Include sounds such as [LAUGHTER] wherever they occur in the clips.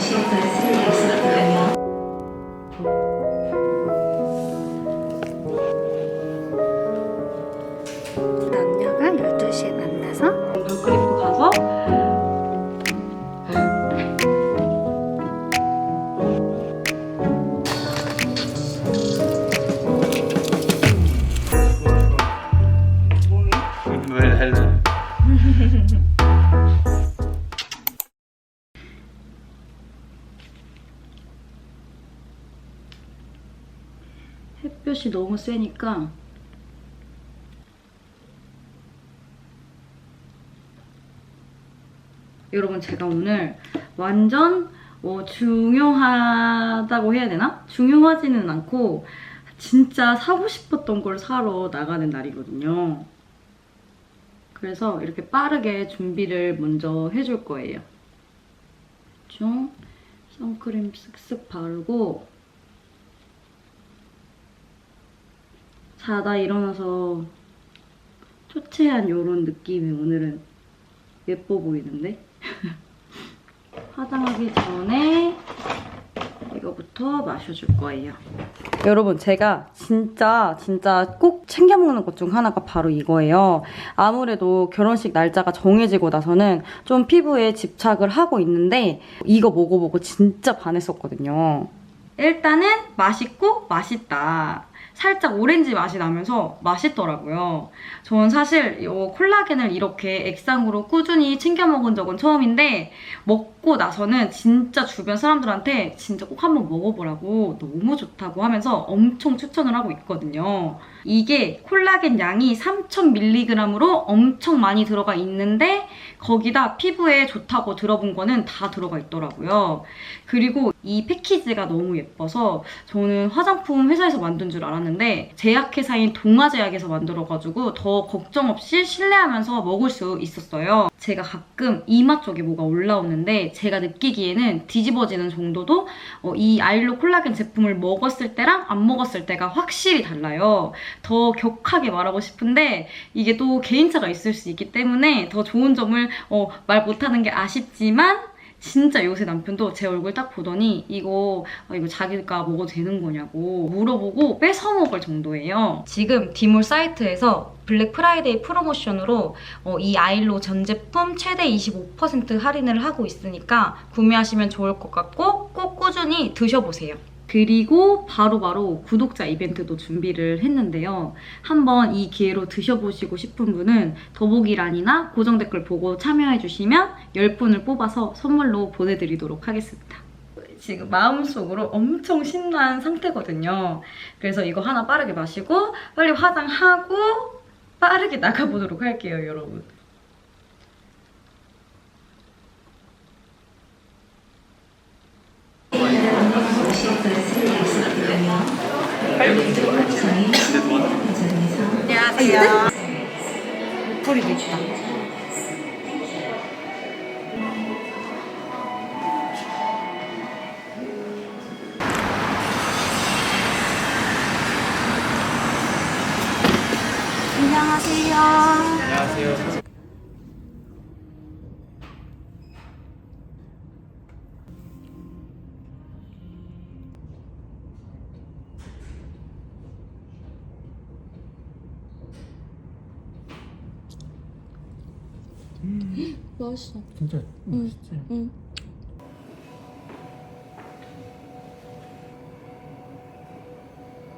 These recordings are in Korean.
것을 햇볕이 너무 세니까 여러분 제가 오늘 완전 뭐 중요하다고 해야 되나? 중요하지는 않고 진짜 사고 싶었던 걸 사러 나가는 날이거든요. 그래서 이렇게 빠르게 준비를 먼저 해줄 거예요. 좀 선크림 쓱쓱 바르고 자다 일어나서 초췌한 요런 느낌이 오늘은 예뻐 보이는데? [LAUGHS] 화장하기 전에 이거부터 마셔줄 거예요. 여러분 제가 진짜 진짜 꼭 챙겨 먹는 것 중 하나가 바로 이거예요. 아무래도 결혼식 날짜가 정해지고 나서는 좀 피부에 집착을 하고 있는데 이거 먹어보고 진짜 반했었거든요. 일단은 맛있고 맛있다. 살짝 오렌지 맛이 나면서 맛있더라고요. 전 사실 이 콜라겐을 이렇게 액상으로 꾸준히 챙겨 먹은 적은 처음인데 먹고 나서는 진짜 주변 사람들한테 진짜 꼭 한번 먹어보라고 너무 좋다고 하면서 엄청 추천을 하고 있거든요. 이게 콜라겐 양이 3000mg으로 엄청 많이 들어가 있는데 거기다 피부에 좋다고 들어본 거는 다 들어가 있더라고요. 그리고 이 패키지가 너무 예뻐서 저는 화장품 회사에서 만든 줄 알았는데 제약회사인 동아제약에서 만들어가지고 더 걱정 없이 신뢰하면서 먹을 수 있었어요. 제가 가끔 이마 쪽에 뭐가 올라오는데 제가 느끼기에는 뒤집어지는 정도도 어, 이 아일로 콜라겐 제품을 먹었을 때랑 안 먹었을 때가 확실히 달라요. 더 격하게 말하고 싶은데 이게 또 개인차가 있을 수 있기 때문에 더 좋은 점을 어, 말 못하는 게 아쉽지만 진짜 요새 남편도 제 얼굴 딱 보더니 이거 어, 이거 자기가 먹어도 되는 거냐고 물어보고 뺏어 먹을 정도예요. 지금 디몰 사이트에서 블랙 프라이데이 프로모션으로 어, 이 아일로 전 제품 최대 25% 할인을 하고 있으니까 구매하시면 좋을 것 같고 꼭 꾸준히 드셔보세요. 그리고 바로 바로 구독자 이벤트도 준비를 했는데요. 한번 이 기회로 드셔보시고 싶은 분은 더보기란이나 고정 댓글 보고 참여해주시면 10분을 뽑아서 선물로 보내드리도록 하겠습니다. 지금 마음속으로 엄청 신난 상태거든요. 그래서 이거 하나 빠르게 마시고 빨리 화장하고 빠르게 [LAUGHS] 나가보도록 할게요, 여러분. 오실 것을 약속하며 저희 과정에서 뿌리도 있다. 안녕하세 맛있어. 진짜 맛있지? 응.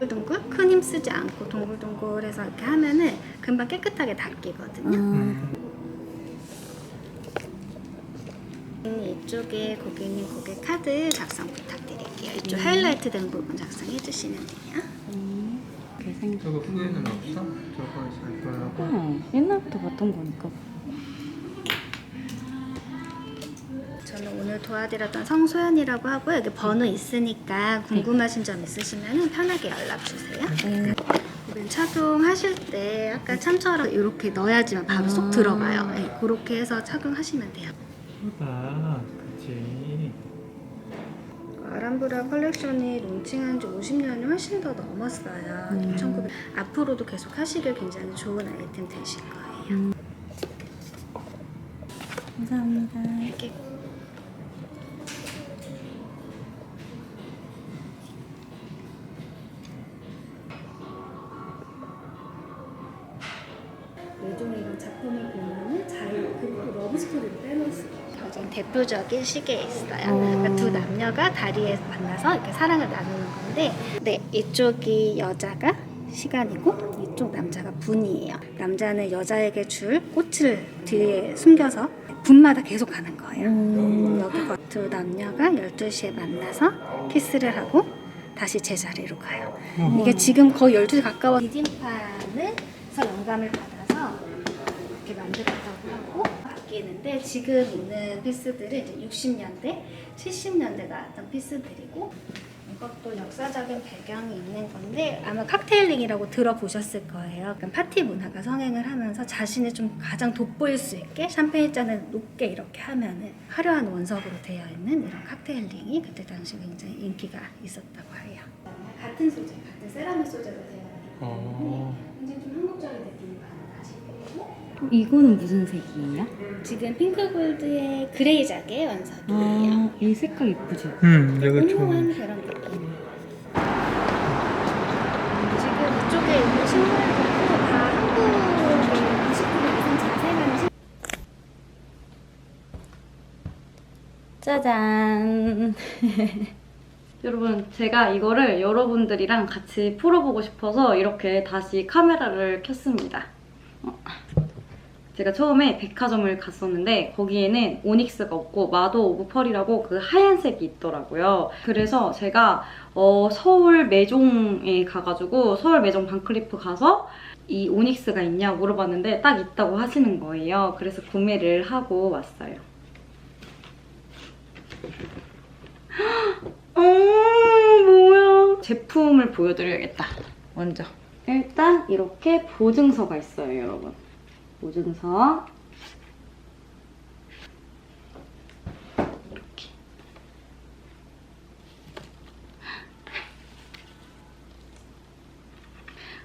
동글동글 큰 힘 쓰지 않고 동글동글해서 이렇게 하면은 금방 깨끗하게 닦이거든요. 음. 이쪽에 고객님 고객 카드 작성 부탁드릴게요. 이쪽 하이라이트 된 부분 작성해 주시면 돼요. 이렇게 생겼. 저거 후회는 없어? 저거 살 거라고? 어, 옛날부터 봤던 거니까. 오늘 도와드렸던 성소연이라고 하고요. 여기 번호 있으니까 궁금하신 점 있으시면 편하게 연락 주세요. 네. 착용하실 때 아까 참처럼 이렇게 넣어야지만 바로 쏙 들어가요. 네, 그렇게 해서 착용하시면 돼요. 예쁘다. 그치. 아람브라 컬렉션이 론칭한 지 50년이 훨씬 더 넘었어요. 음. 1900. 앞으로도 계속 하시길 굉장히 좋은 아이템 되실 거예요. 감사합니다. 이렇게 대표적인 시계에 있어요. 그러니까 두 남녀가 다리에 만나서 이렇게 사랑을 나누는 건데, 네 이쪽이 여자가 시간이고 이쪽 남자가 분이에요. 남자는 여자에게 줄 꽃을 뒤에 숨겨서 분마다 계속 가는 거예요. 여기 두 남녀가 12시에 만나서 키스를 하고 다시 제자리로 가요. 이게 지금 거의 12시 가까워 디딤판에서 영감을 받아서 이렇게 만들었다고 하고 바뀌는데 지금 있는 피스들은 이제 60년대, 70년대 나왔던 피스들이고 이것도 역사적인 배경이 있는 건데 아마 칵테일링이라고 들어보셨을 거예요. 그러니까 파티 문화가 성행을 하면서 자신이 좀 가장 돋보일 수 있게 샴페인 잔을 높게 이렇게 하면은 화려한 원석으로 되어 있는 이런 칵테일링이 그때 당시 굉장히 인기가 있었다고 해요. 같은 소재, 같은 세라믹 소재로 되어 있기 때문에 어. 굉장히 좀 한국적인 거고 이거는 무슨 색이에요? 지금 핑크골드의 그레이작의 원석이에요. 아, 이 색깔 예쁘지? 음, 내가 좀. 그런 느낌. 지금 이쪽에 있는 식물들도 다 한국의 90% 이상 자생하는 식 짜잔. [LAUGHS] 여러분, 제가 이거를 여러분들이랑 같이 풀어보고 싶어서 이렇게 다시 카메라를 켰습니다. 어. 제가 처음에 백화점을 갔었는데 거기에는 오닉스가 없고 마도 오브 펄이라고 그 하얀색이 있더라고요. 그래서 제가 어, 서울 매종에 가가지고 서울 매종 반클리프 가서 이 오닉스가 있냐 물어봤는데 딱 있다고 하시는 거예요. 그래서 구매를 하고 왔어요. [GASPS] 어, 뭐야. 제품을 보여드려야겠다. 먼저. 일단 이렇게 보증서가 있어요, 여러분. 보증서. 이렇게.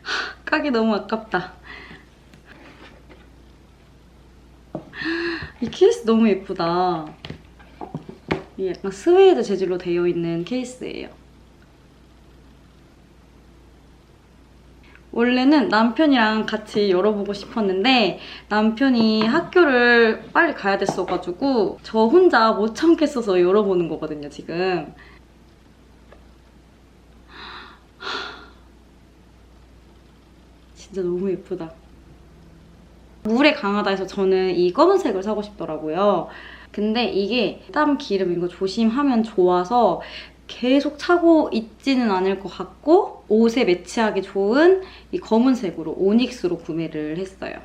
하, 까기 너무 아깝다. 이 케이스 너무 예쁘다. 이게 약간 스웨이드 재질로 되어 있는 케이스예요. 원래는 남편이랑 같이 열어보고 싶었는데 남편이 학교를 빨리 가야 됐어가지고 저 혼자 못 참겠어서 열어보는 거거든요, 지금. 진짜 너무 예쁘다. 물에 강하다 해서 저는 이 검은색을 사고 싶더라고요. 근데 이게 땀 기름 이거 조심하면 좋아서 계속 차고 있지는 않을 것 같고 옷에 매치하기 좋은 이 검은색으로 오닉스로 구매를 했어요.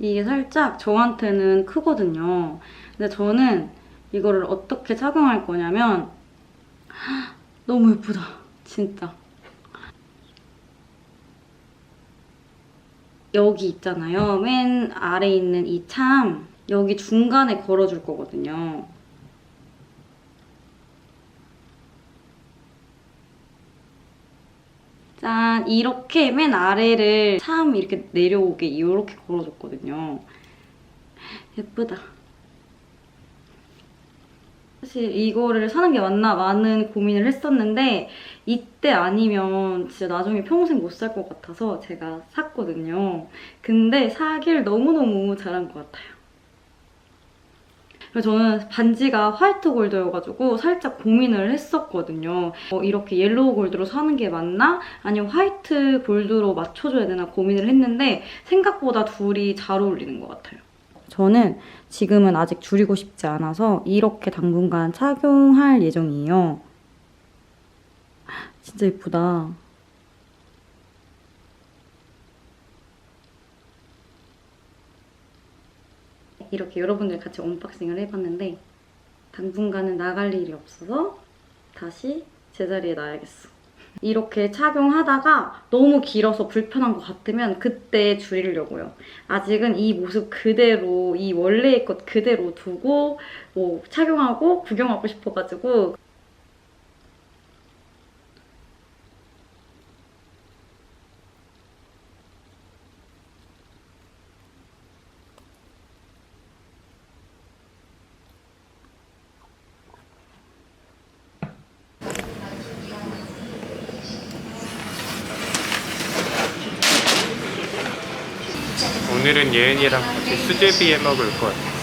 이게 살짝 저한테는 크거든요. 근데 저는 이거를 어떻게 착용할 거냐면 너무 예쁘다. 진짜. 여기 있잖아요. 맨 아래 있는 이 참 여기 중간에 걸어줄 거거든요. 짠 이렇게 맨 아래를 참 이렇게 내려오게 이렇게 걸어줬거든요. 예쁘다. 사실 이거를 사는 게 맞나 많은 고민을 했었는데 이때 아니면 진짜 나중에 평생 못 살 것 같아서 제가 샀거든요. 근데 사길 너무너무 잘한 것 같아요. 그래서 저는 반지가 화이트 골드여가지고 살짝 고민을 했었거든요. 어, 이렇게 옐로우 골드로 사는 게 맞나? 아니면 화이트 골드로 맞춰줘야 되나 고민을 했는데 생각보다 둘이 잘 어울리는 것 같아요. 저는 지금은 아직 줄이고 싶지 않아서 이렇게 당분간 착용할 예정이에요. 진짜 예쁘다. 이렇게 여러분들 같이 언박싱을 해봤는데 당분간은 나갈 일이 없어서 다시 제자리에 놔야겠어. 이렇게 착용하다가 너무 길어서 불편한 것 같으면 그때 줄이려고요. 아직은 이 모습 그대로, 이 원래의 것 그대로 두고 뭐 착용하고 구경하고 싶어가지고 오늘은 예은이랑 같이 수제비 해 먹을 거야.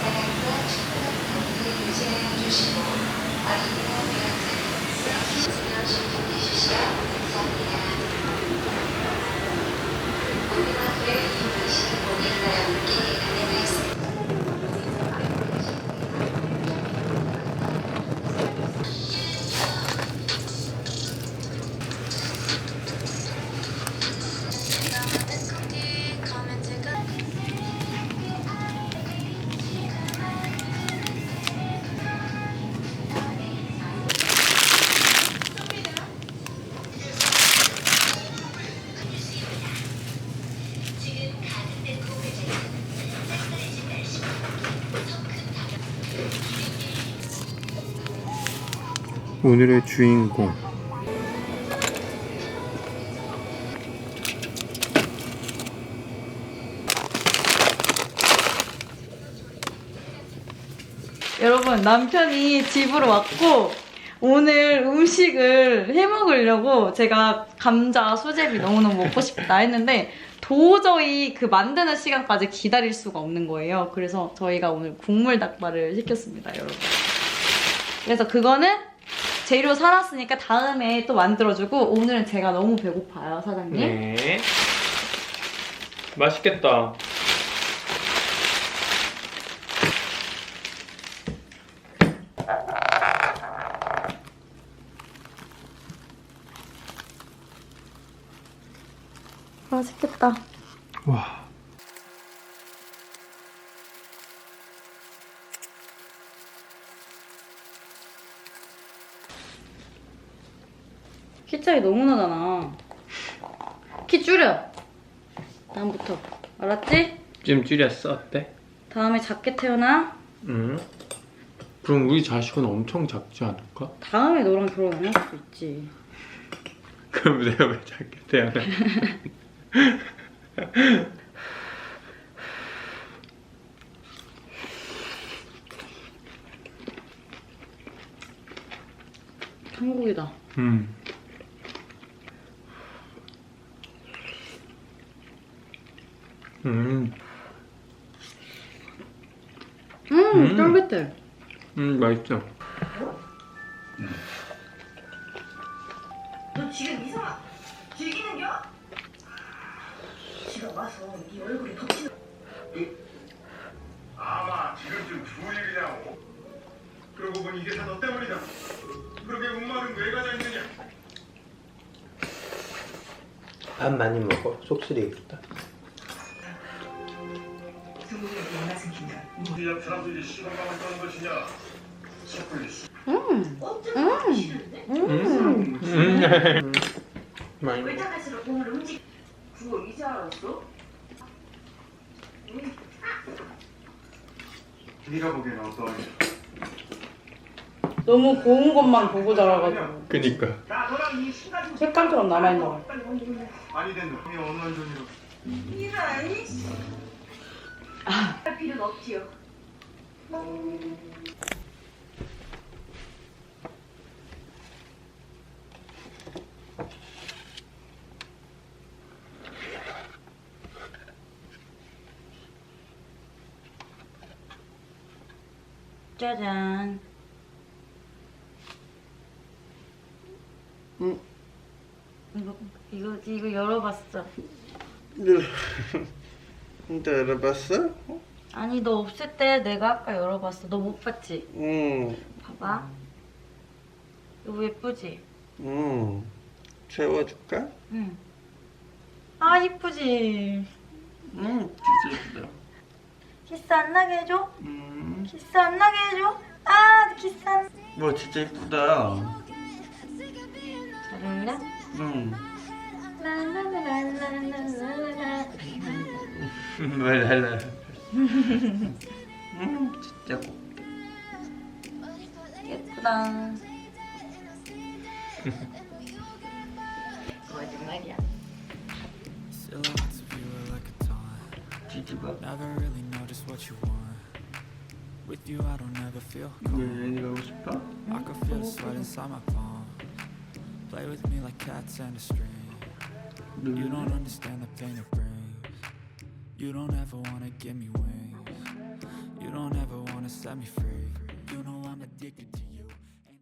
오늘의 주인공. 여러분 남편이 집으로 왔고 오늘 음식을 해 먹으려고 제가 감자 수제비 너무너무 먹고 싶다 했는데 도저히 그 만드는 시간까지 기다릴 수가 없는 거예요. 그래서 저희가 오늘 국물 닭발을 시켰습니다, 여러분. 그래서 그거는 재료 사놨으니까 다음에 또 만들어주고 오늘은 제가 너무 배고파요, 사장님. 네. 맛있겠다. 와. 키 차이 너무 나잖아. 키 줄여. 다음부터. 알았지? 좀 줄였어 어때? 다음에 작게 태어나. 응. 그럼 우리 자식은 엄청 작지 않을까? 다음에 너랑 결혼 안 할 수도 있지. 그럼 내가 왜 작게 태어나? [LAUGHS] 한국이다. 음. 음, 음, 음. 쫄깃해. 음, 맛있어. 너 지금 이상아 즐기는 겨? 지가 와서 네 얼굴에 덮치는 아마 지금쯤 주일이냐고. 그러고 보니 이게 다 너 때문이다. 그렇게 목마른 왜 가져 있느냐? 밥 많이 먹어. 속 쓰리겠다. 사람들이 떠는 것이냐? 섣불리 음? 음. 음. 많이 왜 먹어. 자갈수록 몸을 움직 그걸 이제 알았어? 네가 보기엔 어떠하냐? 너무 고운 것만 보고 자라가지고. 그니까. 색감처럼 남아있는 거. 아니 된 놈이 어느 한전이로 이 런할 필요는 없지요 짜잔. 음. 이거, 이거, 이거 열어봤어. [LAUGHS] 진짜 열어봤어? 아니, 너 없을 때 내가 아까 열어봤어. 너 못 봤지? 응, 봐봐. 이거 예쁘지? 응. 채워줄까? 응. 아, 이쁘지? 응, 진짜 예쁘다. 키스 안 나게 해줘? 음, 키스 안 나게 해줘? 아, 키스 안. 뭐 진짜 예쁘다. 잘 어울려? 응. 라라라라라라라 [LAUGHS] Wala lang. 진짜 곱게. 예쁘다. 거짓말이야. 뒤집어. With you, I don't ever feel calm. I could feel the sweat inside my palm. Play with me like cats and a string. You don't understand the pain of. You don't ever wanna give me wings. You don't ever wanna set me free.